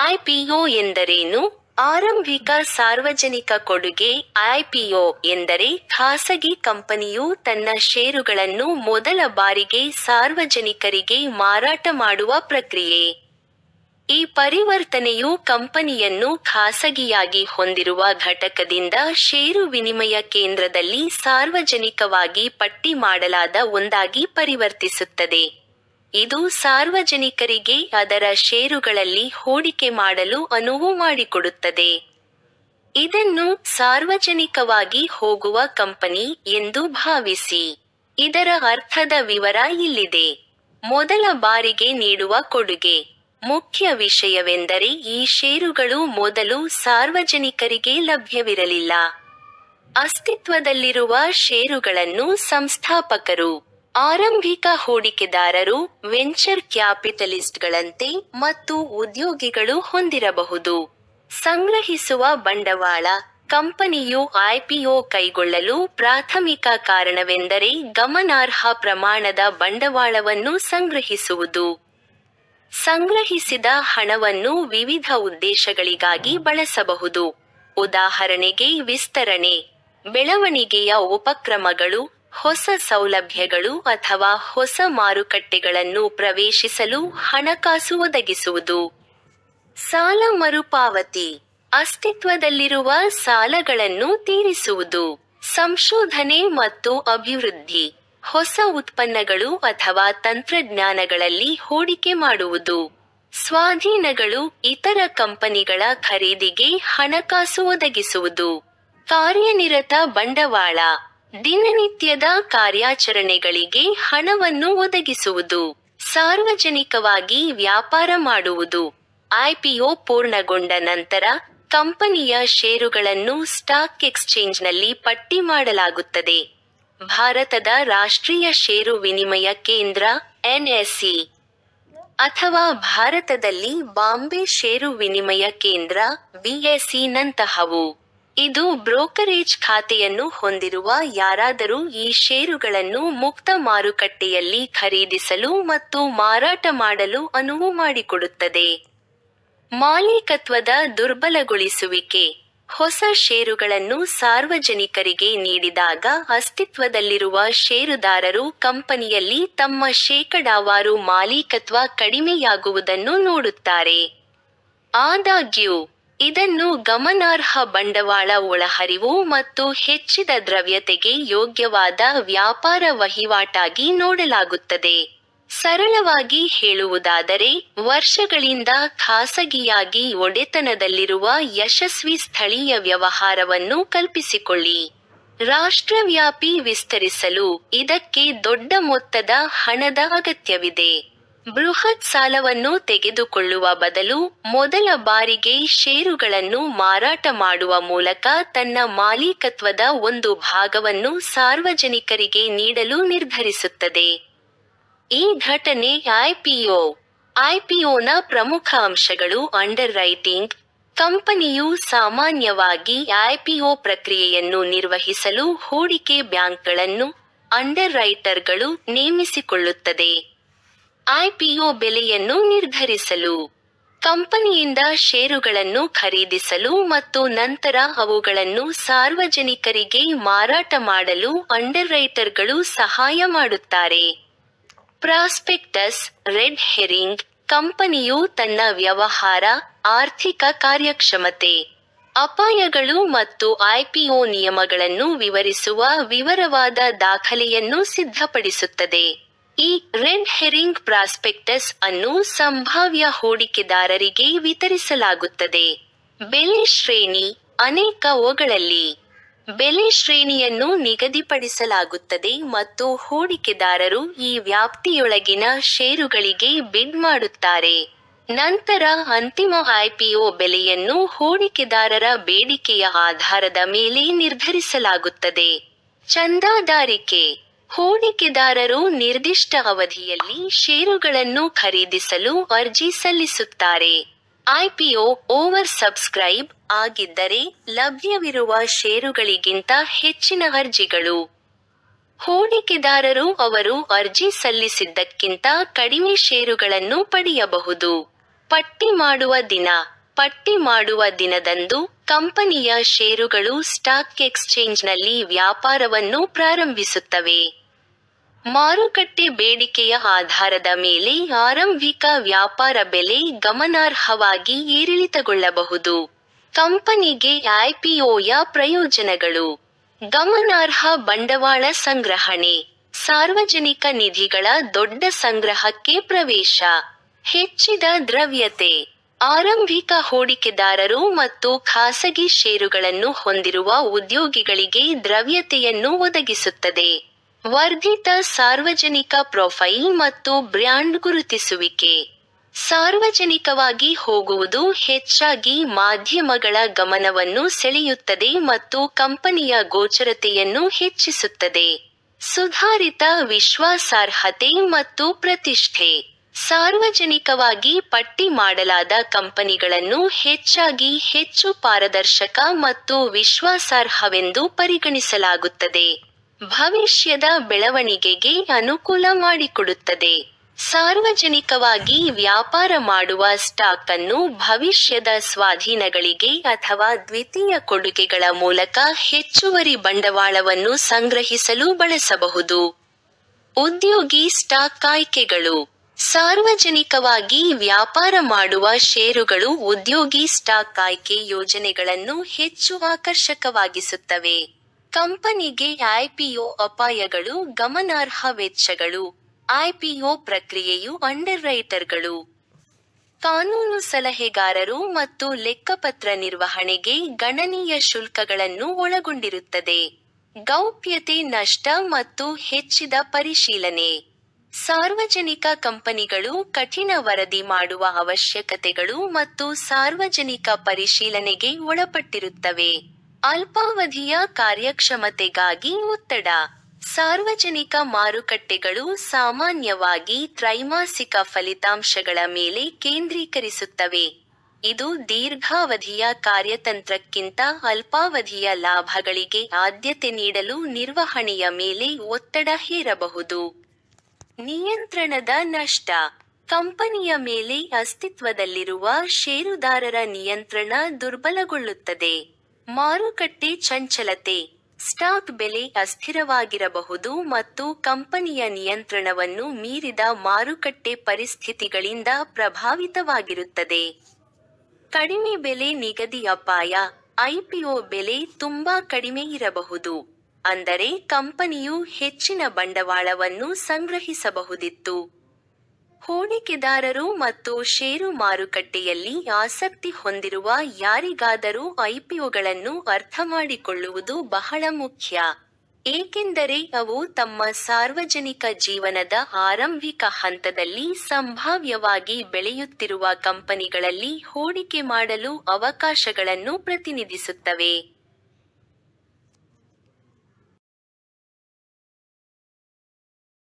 IPO ಎಂದರೇನು? ಆರಂಭಿಕ ಸಾರ್ವಜನಿಕ ಕೊಡುಗೆ ಐಪಿಒ ಎಂದರೆ ಖಾಸಗಿ ಕಂಪನಿಯು ತನ್ನ ಷೇರುಗಳನ್ನು ಮೊದಲ ಬಾರಿಗೆ ಸಾರ್ವಜನಿಕರಿಗೆ ಮಾರಾಟ ಮಾಡುವ ಪ್ರಕ್ರಿಯೆ. ಈ ಪರಿವರ್ತನೆಯು ಕಂಪನಿಯನ್ನು ಖಾಸಗಿಯಾಗಿ ಹೊಂದಿರುವ ಘಟಕದಿಂದ ಷೇರು ವಿನಿಮಯ ಕೇಂದ್ರದಲ್ಲಿ ಸಾರ್ವಜನಿಕವಾಗಿ ಪಟ್ಟಿ ಮಾಡಲಾದ ಒಂದಾಗಿ ಪರಿವರ್ತಿಸುತ್ತದೆ. ಇದು ಸಾರ್ವಜನಿಕರಿಗೆ ಅದರ ಷೇರುಗಳಲ್ಲಿ ಹೂಡಿಕೆ ಮಾಡಲು ಅನುವು ಮಾಡಿಕೊಡುತ್ತದೆ. ಇದನ್ನು ಸಾರ್ವಜನಿಕವಾಗಿ ಹೋಗುವ ಕಂಪನಿ ಎಂದು ಭಾವಿಸಿ. ಇದರ ಅರ್ಥದ ವಿವರ ಇಲ್ಲಿದೆ. ಮೊದಲ ಬಾರಿಗೆ ನೀಡುವ ಕೊಡುಗೆ. ಮುಖ್ಯ ವಿಷಯವೆಂದರೆ ಈ ಷೇರುಗಳು ಮೊದಲು ಸಾರ್ವಜನಿಕರಿಗೆ ಲಭ್ಯವಿರಲಿಲ್ಲ. ಅಸ್ತಿತ್ವದಲ್ಲಿರುವ ಷೇರುಗಳನ್ನು ಸಂಸ್ಥಾಪಕರು ಆರಂಭಿಕ ಹೂಡಿಕೆದಾರರು ವೆಂಚರ್ ಕ್ಯಾಪಿಟಲಿಸ್ಟ್ಗಳಂತೆ ಮತ್ತು ಉದ್ಯೋಗಿಗಳು ಹೊಂದಿರಬಹುದು. ಸಂಗ್ರಹಿಸುವ ಬಂಡವಾಳ ಕಂಪನಿಯು ಐಪಿಒ ಕೈಗೊಳ್ಳಲು ಪ್ರಾಥಮಿಕ ಕಾರಣವೆಂದರೆ ಗಮನಾರ್ಹ ಪ್ರಮಾಣದ ಬಂಡವಾಳವನ್ನು ಸಂಗ್ರಹಿಸುವುದು. ಸಂಗ್ರಹಿಸಿದ ಹಣವನ್ನು ವಿವಿಧ ಉದ್ದೇಶಗಳಿಗಾಗಿ ಬಳಸಬಹುದು. ಉದಾಹರಣೆಗೆ ವಿಸ್ತರಣೆ, ಬೆಳವಣಿಗೆಯ ಉಪಕ್ರಮಗಳು ಹೊಸ ಸೌಲಭ್ಯಗಳು ಅಥವಾ ಹೊಸ ಮಾರುಕಟ್ಟೆಗಳನ್ನು ಪ್ರವೇಶಿಸಲು ಹಣಕಾಸು ಒದಗಿಸುವುದು. ಸಾಲ ಮರುಪಾವತಿ. ಅಸ್ತಿತ್ವದಲ್ಲಿರುವ ಸಾಲಗಳನ್ನು ತೀರಿಸುವುದು. ಸಂಶೋಧನೆ ಮತ್ತು ಅಭಿವೃದ್ಧಿ. ಹೊಸ ಉತ್ಪನ್ನಗಳು ಅಥವಾ ತಂತ್ರಜ್ಞಾನಗಳಲ್ಲಿ ಹೂಡಿಕೆ ಮಾಡುವುದು. ಸ್ವಾಧೀನಗಳು ಇತರ ಕಂಪನಿಗಳ ಖರೀದಿಗೆ ಹಣಕಾಸು ಒದಗಿಸುವುದು. ಕಾರ್ಯನಿರತ ಬಂಡವಾಳ. ದಿನನಿತ್ಯದ ಕಾರ್ಯಾಚರಣೆಗಳಿಗೆ ಹಣವನ್ನು ಒದಗಿಸುವುದು, ಸಾರ್ವಜನಿಕವಾಗಿ ವ್ಯಾಪಾರ ಮಾಡುವುದು ಐಪಿಒ ಪೂರ್ಣಗೊಂಡ ನಂತರ ಕಂಪನಿಯ ಷೇರುಗಳನ್ನು ಸ್ಟಾಕ್ ಎಕ್ಸ್ಚೇಂಜ್ನಲ್ಲಿ ಪಟ್ಟಿ ಮಾಡಲಾಗುತ್ತದೆ. ಭಾರತದ ರಾಷ್ಟ್ರೀಯ ಷೇರು ವಿನಿಮಯ ಕೇಂದ್ರ ಎನ್ಎಸ್ಇ ಅಥವಾ ಭಾರತದಲ್ಲಿ ಬಾಂಬೆ ಷೇರು ವಿನಿಮಯ ಕೇಂದ್ರ ಬಿಎಸ್ಇ ನಂತಹವು ಇದು ಬ್ರೋಕರೇಜ್ ಖಾತೆಯನ್ನು ಹೊಂದಿರುವ ಯಾರಾದರೂ ಈ ಷೇರುಗಳನ್ನು ಮುಕ್ತ ಮಾರುಕಟ್ಟೆಯಲ್ಲಿ ಖರೀದಿಸಲು ಮತ್ತು ಮಾರಾಟ ಮಾಡಲು ಅನುವು ಮಾಡಿಕೊಡುತ್ತದೆ. ಮಾಲೀಕತ್ವದ ದುರ್ಬಲಗೊಳಿಸುವಿಕೆ. ಹೊಸ ಷೇರುಗಳನ್ನು ಸಾರ್ವಜನಿಕರಿಗೆ ನೀಡಿದಾಗ ಅಸ್ತಿತ್ವದಲ್ಲಿರುವ ಷೇರುದಾರರು ಕಂಪನಿಯಲ್ಲಿ ತಮ್ಮ ಶೇಕಡಾವಾರು ಮಾಲೀಕತ್ವ ಕಡಿಮೆಯಾಗುವುದನ್ನು ನೋಡುತ್ತಾರೆ. ಆದಾಗ್ಯೂ ಇದನ್ನು ಗಮನಾರ್ಹ ಬಂಡವಾಳ ಒಳಹರಿವು ಮತ್ತು ಹೆಚ್ಚಿದ ದ್ರವ್ಯತೆಗೆ ಯೋಗ್ಯವಾದ ವ್ಯಾಪಾರ ವಹಿವಾಟಾಗಿ ನೋಡಲಾಗುತ್ತದೆ. ಸರಳವಾಗಿ ಹೇಳುವುದಾದರೆ, ವರ್ಷಗಳಿಂದ ಖಾಸಗಿಯಾಗಿ ಒಡೆತನದಲ್ಲಿರುವ ಯಶಸ್ವಿ ಸ್ಥಳೀಯ ವ್ಯವಹಾರವನ್ನು ಕಲ್ಪಿಸಿಕೊಳ್ಳಿ. ರಾಷ್ಟ್ರವ್ಯಾಪಿ ವಿಸ್ತರಿಸಲು ಇದಕ್ಕೆ ದೊಡ್ಡ ಮೊತ್ತದ ಹಣದ ಅಗತ್ಯವಿದೆ. ಬೃಹತ್ ಸಾಲವನ್ನು ತೆಗೆದುಕೊಳ್ಳುವ ಬದಲು ಮೊದಲ ಬಾರಿಗೆ ಷೇರುಗಳನ್ನು ಮಾರಾಟ ಮಾಡುವ ಮೂಲಕ ತನ್ನ ಮಾಲೀಕತ್ವದ ಒಂದು ಭಾಗವನ್ನು ಸಾರ್ವಜನಿಕರಿಗೆ ನೀಡಲು ನಿರ್ಧರಿಸುತ್ತದೆ. ಈ ಘಟನೆ ಐಪಿಒ ಐಪಿಒನ ಪ್ರಮುಖ ಅಂಶಗಳು ಅಂಡರ್ ರೈಟಿಂಗ್, ಕಂಪನಿಯು ಸಾಮಾನ್ಯವಾಗಿ ಐಪಿಒ ಪ್ರಕ್ರಿಯೆಯನ್ನು ನಿರ್ವಹಿಸಲು ಹೂಡಿಕೆ ಬ್ಯಾಂಕ್ಗಳನ್ನು ಅಂಡರ್ ರೈಟರ್ಗಳು ನೇಮಿಸಿಕೊಳ್ಳುತ್ತದೆ. ಐಪಿಒ ಬೆಲೆಯನ್ನು ನಿರ್ಧರಿಸಲು, ಕಂಪನಿಯಿಂದ ಷೇರುಗಳನ್ನು ಖರೀದಿಸಲು ಮತ್ತು ನಂತರ ಅವುಗಳನ್ನು ಸಾರ್ವಜನಿಕರಿಗೆ ಮಾರಾಟ ಮಾಡಲು ಅಂಡರ್ರೈಟರ್ಗಳು ಸಹಾಯ ಮಾಡುತ್ತಾರೆ. ಪ್ರಾಸ್ಪೆಕ್ಟಸ್ ರೆಡ್ ಹೆರಿಂಗ್ ಕಂಪನಿಯು ತನ್ನ ವ್ಯವಹಾರ, ಆರ್ಥಿಕ ಕಾರ್ಯಕ್ಷಮತೆ, ಅಪಾಯಗಳು ಮತ್ತು ಐಪಿಒ ನಿಯಮಗಳನ್ನು ವಿವರಿಸುವ ವಿವರವಾದ ದಾಖಲೆಯನ್ನು ಸಿದ್ಧಪಡಿಸುತ್ತದೆ. ಈ ರೆಡ್ ಹೆರಿಂಗ್ ಪ್ರಾಸ್ಪೆಕ್ಟಸ್ ಅನ್ನು ಸಂಭಾವ್ಯ ಹೂಡಿಕೆದಾರರಿಗೆ ವಿತರಿಸಲಾಗುತ್ತದೆ. ಬೆಲೆ ಶ್ರೇಣಿ ಅನೇಕ ಒಗಳಲ್ಲಿ ಬೆಲೆ ಶ್ರೇಣಿಯನ್ನು ನಿಗದಿಪಡಿಸಲಾಗುತ್ತದೆ ಮತ್ತು ಹೂಡಿಕೆದಾರರು ಈ ವ್ಯಾಪ್ತಿಯೊಳಗಿನ ಷೇರುಗಳಿಗೆ ಬಿಡ್ ಮಾಡುತ್ತಾರೆ. ನಂತರ ಅಂತಿಮ ಐಪಿಒ ಬೆಲೆಯನ್ನು ಹೂಡಿಕೆದಾರರ ಬೇಡಿಕೆಯ ಆಧಾರದ ಮೇಲೆ ನಿರ್ಧರಿಸಲಾಗುತ್ತದೆ. ಚಂದಾದಾರಿಕೆ ಹೂಡಿಕೆದಾರರು ನಿರ್ದಿಷ್ಟ ಅವಧಿಯಲ್ಲಿ ಷೇರುಗಳನ್ನು ಖರೀದಿಸಲು ಅರ್ಜಿ ಸಲ್ಲಿಸುತ್ತಾರೆ. ಐಪಿಒ ಓವರ್ ಸಬ್ಸ್ಕ್ರೈಬ್ ಆಗಿದ್ದರೆ ಲಭ್ಯವಿರುವ ಷೇರುಗಳಿಗಿಂತ ಹೆಚ್ಚಿನ ಅರ್ಜಿಗಳು. ಹೂಡಿಕೆದಾರರು ಅವರು ಅರ್ಜಿ ಸಲ್ಲಿಸಿದ್ದಕ್ಕಿಂತ ಕಡಿಮೆ ಷೇರುಗಳನ್ನು ಪಡೆಯಬಹುದು. ಪಟ್ಟಿ ಮಾಡುವ ದಿನ. ಪಟ್ಟಿ ಮಾಡುವ ದಿನದಂದು ಕಂಪನಿಯ ಷೇರುಗಳು ಸ್ಟಾಕ್ ಎಕ್ಸ್ಚೇಂಜ್ನಲ್ಲಿ ವ್ಯಾಪಾರವನ್ನು ಪ್ರಾರಂಭಿಸುತ್ತವೆ. ಮಾರುಕಟ್ಟೆ ಬೇಡಿಕೆಯ ಆಧಾರದ ಮೇಲೆ ಆರಂಭಿಕ ವ್ಯಾಪಾರ ಬೆಲೆ ಗಮನಾರ್ಹವಾಗಿ ಏರಿಳಿತಗೊಳ್ಳಬಹುದು. ಕಂಪನಿಗೆ ಐಪಿಒಯ ಪ್ರಯೋಜನಗಳು. ಗಮನಾರ್ಹ ಬಂಡವಾಳ ಸಂಗ್ರಹಣೆ. ಸಾರ್ವಜನಿಕ ನಿಧಿಗಳ ದೊಡ್ಡ ಸಂಗ್ರಹಕ್ಕೆ ಪ್ರವೇಶ. ಹೆಚ್ಚಿದ ದ್ರವ್ಯತೆ. ಆರಂಭಿಕ ಹೂಡಿಕೆದಾರರು ಮತ್ತು ಖಾಸಗಿ ಷೇರುಗಳನ್ನು ಹೊಂದಿರುವ ಉದ್ಯೋಗಿಗಳಿಗೆ ದ್ರವ್ಯತೆಯನ್ನು ಒದಗಿಸುತ್ತದೆ. ವರ್ಧಿತ ಸಾರ್ವಜನಿಕ ಪ್ರೊಫೈಲ್ ಮತ್ತು ಬ್ರ್ಯಾಂಡ್ ಗುರುತಿಸುವಿಕೆ. ಸಾರ್ವಜನಿಕವಾಗಿ ಹೋಗುವುದು ಹೆಚ್ಚಾಗಿ ಮಾಧ್ಯಮಗಳ ಗಮನವನ್ನು ಸೆಳೆಯುತ್ತದೆ ಮತ್ತು ಕಂಪನಿಯ ಗೋಚರತೆಯನ್ನು ಹೆಚ್ಚಿಸುತ್ತದೆ. ಸುಧಾರಿತ ವಿಶ್ವಾಸಾರ್ಹತೆ ಮತ್ತು ಪ್ರತಿಷ್ಠೆ. ಸಾರ್ವಜನಿಕವಾಗಿ ಪಟ್ಟಿ ಮಾಡಲಾದ ಕಂಪನಿಗಳನ್ನು ಹೆಚ್ಚಾಗಿ ಹೆಚ್ಚು ಪಾರದರ್ಶಕ ಮತ್ತು ವಿಶ್ವಾಸಾರ್ಹವೆಂದು ಪರಿಗಣಿಸಲಾಗುತ್ತದೆ. ಭವಿಷ್ಯದ ಬೆಳವಣಿಗೆಗೆ ಅನುಕೂಲ ಮಾಡಿಕೊಡುತ್ತದೆ. ಸಾರ್ವಜನಿಕವಾಗಿ ವ್ಯಾಪಾರ ಮಾಡುವ ಸ್ಟಾಕ್ ಅನ್ನು ಭವಿಷ್ಯದ ಸ್ವಾಧೀನಗಳಿಗೆ ಅಥವಾ ದ್ವಿತೀಯ ಕೊಡುಗೆಗಳ ಮೂಲಕ ಹೆಚ್ಚುವರಿ ಬಂಡವಾಳವನ್ನು ಸಂಗ್ರಹಿಸಲು ಬಳಸಬಹುದು. ಉದ್ಯೋಗಿ ಸ್ಟಾಕ್ ಆಯ್ಕೆಗಳು. ಸಾರ್ವಜನಿಕವಾಗಿ ವ್ಯಾಪಾರ ಮಾಡುವ ಷೇರುಗಳು ಉದ್ಯೋಗಿ ಸ್ಟಾಕ್ ಆಯ್ಕೆ ಯೋಜನೆಗಳನ್ನು ಹೆಚ್ಚು ಆಕರ್ಷಕವಾಗಿಸುತ್ತವೆ. ಕಂಪನಿಗೆ ಐಪಿಒ ಅಪಾಯಗಳು ಗಮನಾರ್ಹ ವೆಚ್ಚಗಳು ಐಪಿಒ ಪ್ರಕ್ರಿಯೆಯು ಅಂಡರ್ರೈಟರ್ಗಳು. ಕಾನೂನು ಸಲಹೆಗಾರರು ಮತ್ತು ಲೆಕ್ಕಪತ್ರ ನಿರ್ವಹಣೆಗೆ ಗಣನೀಯ ಶುಲ್ಕಗಳನ್ನು ಒಳಗೊಂಡಿರುತ್ತದೆ. ಗೌಪ್ಯತೆ ನಷ್ಟ ಮತ್ತು ಹೆಚ್ಚಿದ ಪರಿಶೀಲನೆ. ಸಾರ್ವಜನಿಕ ಕಂಪನಿಗಳು ಕಠಿಣ ವರದಿ ಮಾಡುವ ಅವಶ್ಯಕತೆಗಳು ಮತ್ತು ಸಾರ್ವಜನಿಕ ಪರಿಶೀಲನೆಗೆ ಒಳಪಟ್ಟಿರುತ್ತವೆ. ಅಲ್ಪಾವಧಿಯ ಕಾರ್ಯಕ್ಷಮತೆಗಾಗಿ ಒತ್ತಡ. ಸಾರ್ವಜನಿಕ ಮಾರುಕಟ್ಟೆಗಳು ಸಾಮಾನ್ಯವಾಗಿ ತ್ರೈಮಾಸಿಕ ಫಲಿತಾಂಶಗಳ ಮೇಲೆ ಕೇಂದ್ರೀಕರಿಸುತ್ತವೆ. ಇದು ದೀರ್ಘಾವಧಿಯ ಕಾರ್ಯತಂತ್ರಕ್ಕಿಂತ ಅಲ್ಪಾವಧಿಯ ಲಾಭಗಳಿಗೆ ಆದ್ಯತೆ ನೀಡಲು ನಿರ್ವಹಣೆಯ ಮೇಲೆ ಒತ್ತಡ ಹೇರಬಹುದು. ನಿಯಂತ್ರಣದ ನಷ್ಟ. ಕಂಪನಿಯ ಮೇಲೆ ಅಸ್ತಿತ್ವದಲ್ಲಿರುವ ಷೇರುದಾರರ ನಿಯಂತ್ರಣ ದುರ್ಬಲಗೊಳ್ಳುತ್ತದೆ. ಮಾರುಕಟ್ಟೆ ಚಂಚಲತೆ. ಸ್ಟಾಕ್ ಬೆಲೆ ಅಸ್ಥಿರವಾಗಿರಬಹುದು ಮತ್ತು ಕಂಪನಿಯ ನಿಯಂತ್ರಣವನ್ನು ಮೀರಿದ ಮಾರುಕಟ್ಟೆ ಪರಿಸ್ಥಿತಿಗಳಿಂದ ಪ್ರಭಾವಿತವಾಗಿರುತ್ತದೆ. ಕಡಿಮೆ ಬೆಲೆ ನಿಗದಿ ಅಪಾಯ. ಐಪಿಒ ಬೆಲೆ ತುಂಬಾ ಕಡಿಮೆ ಇರಬಹುದು. ಅಂದರೆ ಕಂಪನಿಯು ಹೆಚ್ಚಿನ ಬಂಡವಾಳವನ್ನು ಸಂಗ್ರಹಿಸಬಹುದಿತ್ತು. ಹೂಡಿಕೆದಾರರು ಮತ್ತು ಷೇರು ಮಾರುಕಟ್ಟೆಯಲ್ಲಿ ಆಸಕ್ತಿ ಹೊಂದಿರುವ ಯಾರಿಗಾದರೂ ಐಪಿಒಗಳನ್ನು ಅರ್ಥಮಾಡಿಕೊಳ್ಳುವುದು ಬಹಳ ಮುಖ್ಯ. ಏಕೆಂದರೆ ಅವು ತಮ್ಮ ಸಾರ್ವಜನಿಕ ಜೀವನದ ಆರಂಭಿಕ ಹಂತದಲ್ಲಿ ಸಂಭಾವ್ಯವಾಗಿ ಬೆಳೆಯುತ್ತಿರುವ ಕಂಪನಿಗಳಲ್ಲಿ ಹೂಡಿಕೆ ಮಾಡಲು ಅವಕಾಶಗಳನ್ನು ಪ್ರತಿನಿಧಿಸುತ್ತವೆ.